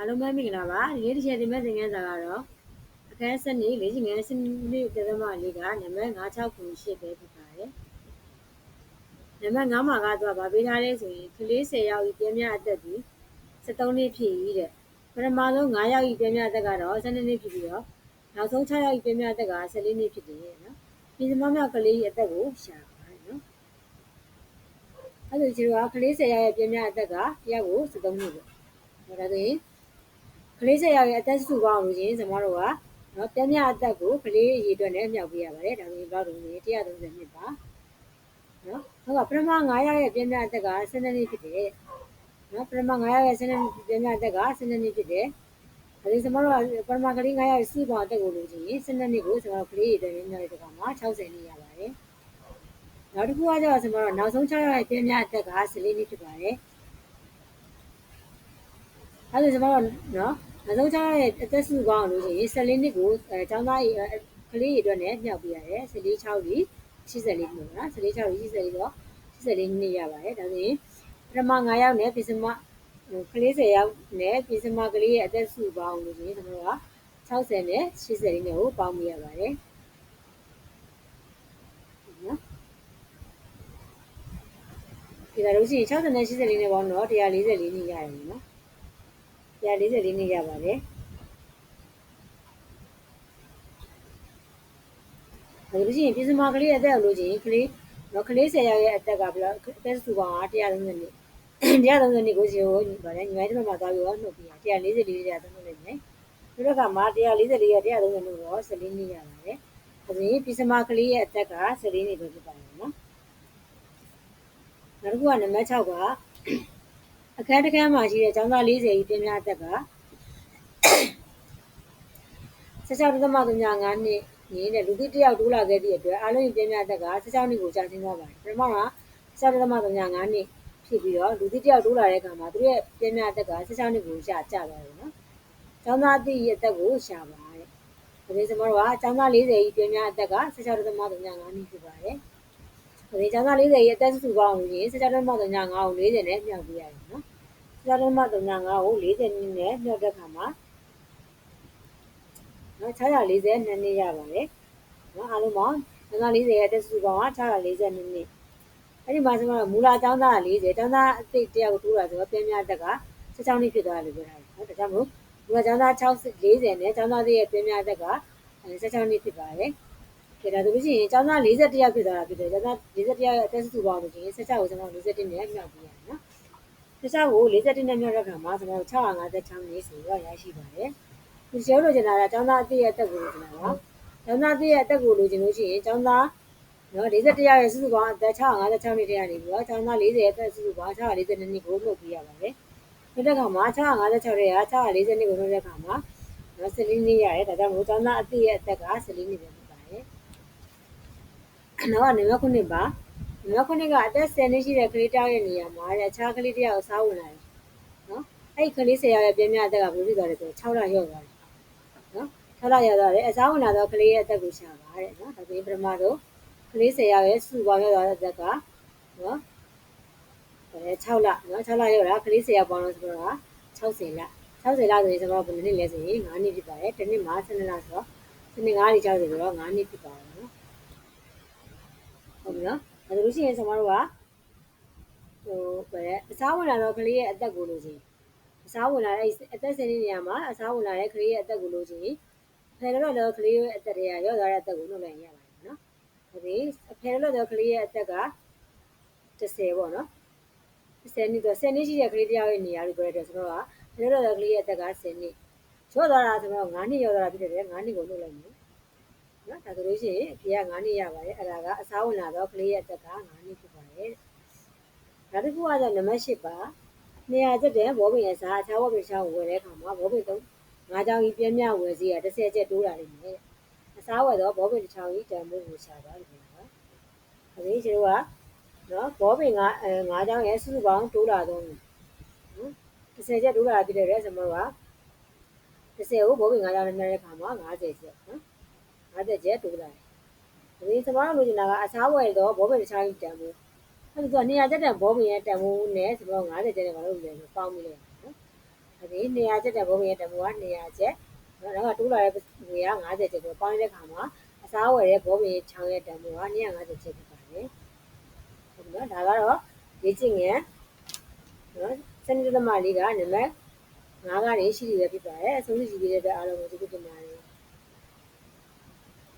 အားလုံးပဲမင်္ဂလာပါဒီနေ့တစ်ချက်တင်မဲ့သင်ခန်းစာကတော့အခန်းစနစ်လေးချင်ငယ်စနစ်တသမလေးကနံပါတ်9698ပဲဖြစ်ပါတယ်နံပါတ်9မှာကတော့ဗာပေးထားလဲဆိုရင်ကလေး10ယောက်ဤပြင်းပြအသက်သည်73နှစ်ဖြစ်၏တဲ့ပထမဆုံး9ယောက်ဤပြင်းပြအသက်ကတော့12နှစ်ဖြစ်ပြီးတော့နောက်ဆုံး6ယောက်ဤပြင်းပြအသက်က14နှစ်ဖြစ်တယ်နော်ပြည်စမမြောက်ကလေးအသက်ကိုရှာပါတယ်နော်အဲ့ဒါကျွန်တော်ကကလေး10ယောက်ရဲ့ပြင်းပြအသက်ကတယောက်ကို73နှစ်ပေါ့ဒါဆိုရင် ကလေးဆက်ရောက်ရဲ့အသက်စုပေါင်းလို့ချင်းကျွန်တော်တို့ကနော်ပြင်းပြအသက်ကိုကလေးအရေးအတွက်နဲ့မြောက်ပေးရပါတယ်ဒါဆိုရင်ဘယ်လောက်တုန်းလဲ130နှစ်ပါနော်ဟုတ်ကပထမ9ရောက်ရဲ့ပြင်းပြအသက်က12နှစ်ဖြစ်တယ်နော်ပထမ9ရောက်ရဲ့12နှစ်ပြင်းပြအသက်က12နှစ်ဖြစ်တယ်ဒါဆိုကျွန်တော်တို့ကပထမကလေး9ရောက်ရဲ့စုပေါင်းအသက်ကိုလို့ချင်း12နှစ်ကိုကျွန်တော်ကလေးအရေးအတွက်နဲ့မြောက်တဲ့ကောင်မှာ60နှစ်ရပါတယ်နောက်တစ်ခုကကျတော့ကျွန်တော်တို့နောက်ဆုံး6ရောက်ရဲ့ပြင်းပြအသက်က14နှစ်ဖြစ်ပါတယ် အဲဒါကျွန်တော်တို့နော်နောက်ဆုံးကျရဲ့အသက်စုပေါင်းလို့ရှိရင်14နှစ်ကိုအဲចောင်းသားရေကလေးရေအတွက်နဲ့မြောက်ပြရတယ်14 6ကြီး84နှစ်နော်14 6ကြီး84တော့84နှစ်ရပါတယ်ဒါဆိုရင်ပထမ9ယောက်နဲ့ပြစမကလေး10ယောက်နဲ့ပြစမကလေးရဲ့အသက်စုပေါင်းလို့ရှိရင်ကျွန်တော်က60နဲ့84နဲ့ကိုပေါင်းမိရပါတယ်နော်ဒီလိုလို့ရှိရင်60နဲ့84နဲ့ပေါင်းတော့144နှစ်ရတယ်နော် 144နှစ်ရပါတယ်ဒါလို့ရှိရင်ပြစမကလေးအသက်လို့ချင်းကလေးတော့ကလေး10ရောက်ရဲ့အသက်ကဘယ်လောက်အသက်စုပေါင်း130နှစ်130နှစ်ကိုစီကိုဗါလဲညီမတို့မှာသွားပြီးတော့နှုတ်ပြရ144ရက်သုံးလို့နေပြီးတော့ကမှ144ရက်130နှစ်တော့14နှစ်ရပါတယ်ဒါဆိုရင်ပြစမကလေးရဲ့အသက်က14နှစ်ပဲဖြစ်ပါတယ်နော်နောက်တစ်ခုကနံပါတ်6က အခန်းတစ်ခန်းမှာရှိတဲ့ကျောင်းသား40ကြီးပြင်များအသက်က16.35နှစ်ရင်းတဲ့လူသစ်တယောက်တိုးလာခဲ့သည့်အတွက်အားလုံးပြင်များအသက်က16နှစ်ကိုကြာဆင်းသွားပါတယ်ပထမက16.35နှစ်ဖြစ်ပြီးတော့လူသစ်တယောက်တိုးလာတဲ့အခါမှာသူရဲ့ပြင်များအသက်က16နှစ်ကိုကြာကျသွားတယ်နော်ကျောင်းသားအသည့်ရဲ့အသက်ကိုရှာပါတဲ့ဒါပေမဲ့ကျွန်တော်တို့ကကျောင်းသား40ကြီးပြင်များအသက်က16.35နှစ်ဖြစ်ပါတယ်ဒီကျောင်းသား40ရဲ့အသက်စုပေါင်းလို့ရင်16.35ကို40နဲ့မြောက်ပြရတယ်နော် 16.35ကို40နဲ့မြောက်တဲ့ခါမှာနော်640နှစ်နှစ်ရပါတယ်နော်အားလုံးပေါင်းကျောင်းသား40ရဲ့အသက်စုပေါင်းက640နှစ်နှစ်အဲ့ဒီမှာကျွန်တော်မူလာကျောင်းသား40ကျောင်းသားအသိတယောက်တိုးတာဆိုတော့ပြန်များတက်က16နှစ်ဖြစ်သွားတယ်လို့ပြောတာနော်ဒါကြောင့်မို့မူလာကျောင်းသား60 40နဲ့ကျောင်းသားရဲ့ပြန်များတက်က16နှစ်ဖြစ်ပါတယ်ကဲဒါဆိုလို့ရှိရင်ကျောင်းသား41ယောက်ဖြစ်သွားတာဖြစ်တယ်ကျောင်းသား41ယောက်ရဲ့အသက်စုပေါင်းလို့ရှိရင်16ကိုကျွန်တော်41နဲ့မြောက်ပြရတယ်နော် 16ကို41နဲ့မြောက်တဲ့ခါမှာကျွန်တော်656နေဆိုတော့ရရှိပါတယ်ဒီကျောင်းလိုချင်တာကကျောင်းသားအသက်ရဲ့အသက်ကိုလိုချင်တာပါကျောင်းသားအသက်ရဲ့အသက်ကိုလိုချင်လို့ရှိရင်ကျောင်းသားနော်41ယောက်ရဲ့စုစုပေါင်းအသက်656နှစ်တည်းကနေပြီးတော့ကျောင်းသား40ရဲ့အသက်စုစုပေါင်း642နှစ်ကိုလုပ်ပြရပါတယ်ဒီတဲ့ခါမှာ656ရဲ့640နှစ်ကိုလုပ်တဲ့ခါမှာနော်14နှစ်ရတယ်ဒါကြောင့်မို့ကျောင်းသားအသက်ရဲ့အသက်က14နှစ်ပဲနောက်ကနံပါတ်9ပါ နံပါတ်9ကအသက်10နှစ်ရှိတဲ့ကလေးတောက်ရဲ့နေရာမှာတဲ့အခြားကလေးတစ်ယောက်စားဝင်လာတယ်နော်အဲ့ဒီကလေး10ယောက်ရဲ့ပြင်းပြအသက်ကဘယ်လိုဖြစ်သွားလဲဆို6လရောက်သွားတယ်နော်6လရောက်သွားတယ်အစားဝင်လာတော့ကလေးရဲ့အသက်ကိုရှာပါတဲ့နော်ဒါဆိုရင်ပထမဆုံးကလေး10ယောက်ရဲ့စုပေါင်းရောက်သွားတဲ့အသက်ကနော်အဲ6လနော်6လရောက်တာကလေး10ယောက်ပေါင်းလို့ဆိုတော့60လ60လဆိုရင်ကျွန်တော်ဘယ်နှစ်လဲဆိုရင်9နှစ်ဖြစ်ပါတယ်တစ်နှစ်မှာ12လဆိုတော့ဒီနေ့9နှစ်60ဆိုတော့9နှစ်ဖြစ်ပါတယ်နော်ဟုတ်ပြီနော် ဒါဆိုလို့ရှိရင်ကျွန်တော်တို့ကဟိုပဲအစားဝင်လာတော့ကလေးရဲ့အသက်ကိုလို့ချင်းအစားဝင်လာတဲ့အသက်ဆင်းတဲ့နေရာမှာအစားဝင်လာတဲ့ကလေးရဲ့အသက်ကိုလို့ချင်းဖယ်လို့တော့ကလေးရဲ့အသက်တွေကရော့သွားတဲ့အသက်ကိုနှုတ်လိုက်ရပါတယ်နော်ဟုတ်ပြီဖယ်လို့တော့ကလေးရဲ့အသက်က30ပေါ့နော်10နှစ်တော့10နှစ်ရှိတဲ့ကလေးတယောက်ရဲ့နေရာလို့ပြောတဲ့ဆိုတော့ဖယ်လို့တော့ကလေးရဲ့အသက်က10နှစ်ရော့သွားတာဆိုတော့9နှစ်ရော့သွားတာဖြစ်တယ်9နှစ်ကိုနှုတ်လိုက်မယ်နော် ဒါဆိုလို့ရှိရင်အဖေက9နှစ်ရပါတယ်အဲ့ဒါကအစားဝင်လာတော့ကလေးရဲ့အသက်က9နှစ်ဖြစ်ပါတယ်နောက်တစ်ခုကတော့နံပါတ်8ပါနေရာချက်တဲ့ဘောပင်ရဲ့စားအခြားဘောပင်ချောင်းဝယ်တဲ့အခါမှာဘောပင်သုံးငါးချောင်းကြီးပြင်းပြဝယ်စီးရ30ချက်တိုးလာလိမ့်မယ်အစားဝယ်တော့ဘောပင်တစ်ချောင်းကြီးတန်ဖိုးကိုရှာပါလိမ့်မယ်နော်အဲဒီကျတို့ကနော်ဘောပင်ကအဲငါးချောင်းရဲ့စုစုပေါင်းတိုးလာတော့နော်30ချက်တိုးလာဖြစ်တဲ့ဆိုတော့က30ကိုဘောပင်ငါးချောင်းနဲ့နှက်တဲ့အခါမှာ50ချက်နော် 50ကျက်တိုးလာတယ်ဒီစမတော်လိုချင်တာကအစားဝယ်တော့ဘောပင်တစ်ခြားကြီးတန်ဖို့အဲ့ဒါက200ကျက်တန်ဘောပင်ရဲ့တန်ဖို့နဲ့စမတော်50ကျက်နဲ့မလုပ်လို့လည်းပေါင်းမိလိုက်နော်ဒီ200ကျက်တဲ့ဘုံရဲ့တမိုးက200ကျက်နော်နောက်ကတိုးလာတဲ့ငွေက90ကျက်ဆိုပေါင်းတဲ့ခါမှာအစားဝယ်တဲ့ဘုံရဲ့ချောင်းရဲ့တမိုးက250ကျက်ဖြစ်ပါတယ်ဟုတ်နော်ဒါကတော့လေ့ကျင့်ငယ်နော်စနစ်သမလေးကနံပါတ်9ကနေရှိရဖြစ်ပါတယ်အဆုံးရှိပြီးတဲ့အတွက်အားလုံးကိုကျေးဇူးတင်ပါတယ်